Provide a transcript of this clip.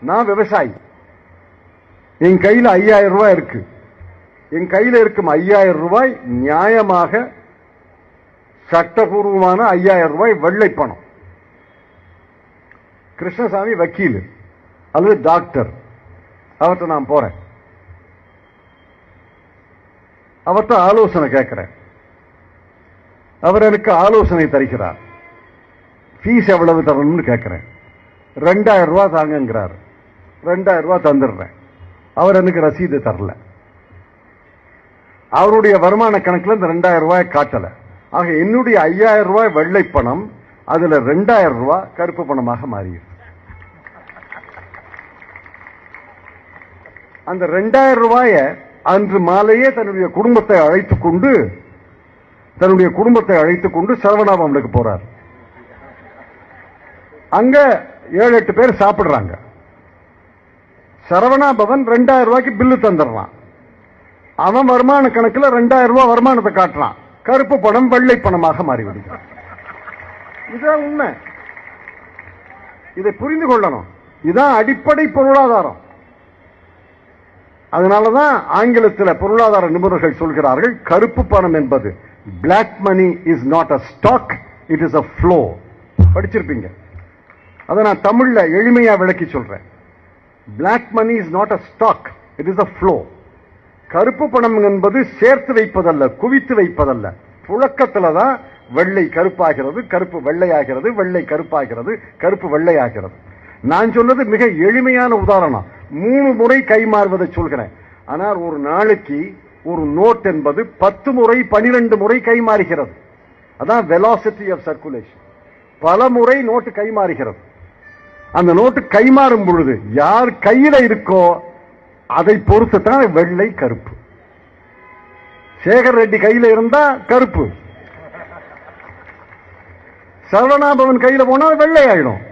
நான் விவசாயி. என் கையில் ஐயாயிரம் ரூபாய் இருக்கு. என் கையில இருக்கும் ஐயாயிரம் ரூபாய் நியாயமாக சட்டபூர்வமான ஐயாயிரம் ரூபாய் வெள்ளை பணம். கிருஷ்ணசாமி வக்கீல் அல்லது டாக்டர். அவர்கிட்ட நான் போறேன். அவர்கிட்ட ஆலோசனை கேட்கிறேன். அவர் எனக்கு ஆலோசனை தருகிறார். ஃபீஸ் எவ்வளவு தரணும்னு கேட்கிறேன். ரெண்டாயிரம் ரூபா தாங்கங்கிறார். ரெண்டாயிரம் ரூபா தந்துடுறேன். அவர் எனக்கு ரசீது தரல. அவருடைய வருமான கணக்கில் இந்த ரெண்டாயிரம் ரூபாய் காட்டல. ஆக என்னுடைய ஐயாயிரம் ரூபாய் வெள்ளை பணம் அதுல ரெண்டாயிரம் ரூபாய் கருப்பு பணமாக மாறியது அந்த ரெண்டாயிரம் ரூபாய அன்று மாலையே தன்னுடைய குடும்பத்தை அழைத்துக் கொண்டு தன்னுடைய குடும்பத்தை அழைத்துக் கொண்டு சரவணாபவனுக்கு போறார். அங்க ஏழு எட்டு பேர் சாப்பிடுறாங்க. சரவணா பவன் ரெண்டாயிரம் ரூபாய்க்கு பில்லு தந்துடுறான். அவன் வருமான கணக்கில் ரெண்டாயிரம் ரூபாய் வருமானத்தை காட்டுறான். கருப்பு பணம் வெள்ளை பணமாக மாறிவிடுகிறான் இதுதான் உண்மை. இதை புரிந்து கொள்ளணும். இதுதான் அடிப்படை பொருளாதாரம். அதனாலதான் ஆங்கிலத்தில் பொருளாதார நிபுணர்கள் சொல்கிறார்கள் கருப்பு பணம் என்பது black money is not a stock it is a flow படிச்சிருப்பீங்க. அதை நான் தமிழ்ல எளிமையா விளக்கி சொல்றேன். Black money is not a stock it is a flow கருப்பு பணம் என்பது சேர்த்து வைப்பதல்ல குவித்து வைப்பதல்ல. புழக்கத்துல தான் வெள்ளை கருப்பாகிறது கருப்பு வெள்ளையாகிறது வெள்ளை கருப்பாகிறது கருப்பு வெள்ளையாகிறது. நான் சொன்னது மிக எளிமையான உதாரணம். மூணு முறை கைமாறுவதை சொல்கிறேன். ஆனால் ஒரு நாளைக்கு ஒரு நோட் என்பது பத்து முறை பனிரெண்டு முறை கைமாறுகிறது. அதான் வெலாசிட்டி ஆஃப் சர்க்குலேஷன் பல முறை நோட்டு கைமாறுகிறது. அந்த நோட்டு கைமாறும் பொழுது யார் கையில இருக்கோ அதை பொறுத்து தான் வெள்ளை கருப்பு. சேகர் ரெட்டி கையில இருந்தா கருப்பு. சரவணாபவன் கையில போனா வெள்ளை ஆயிடும்.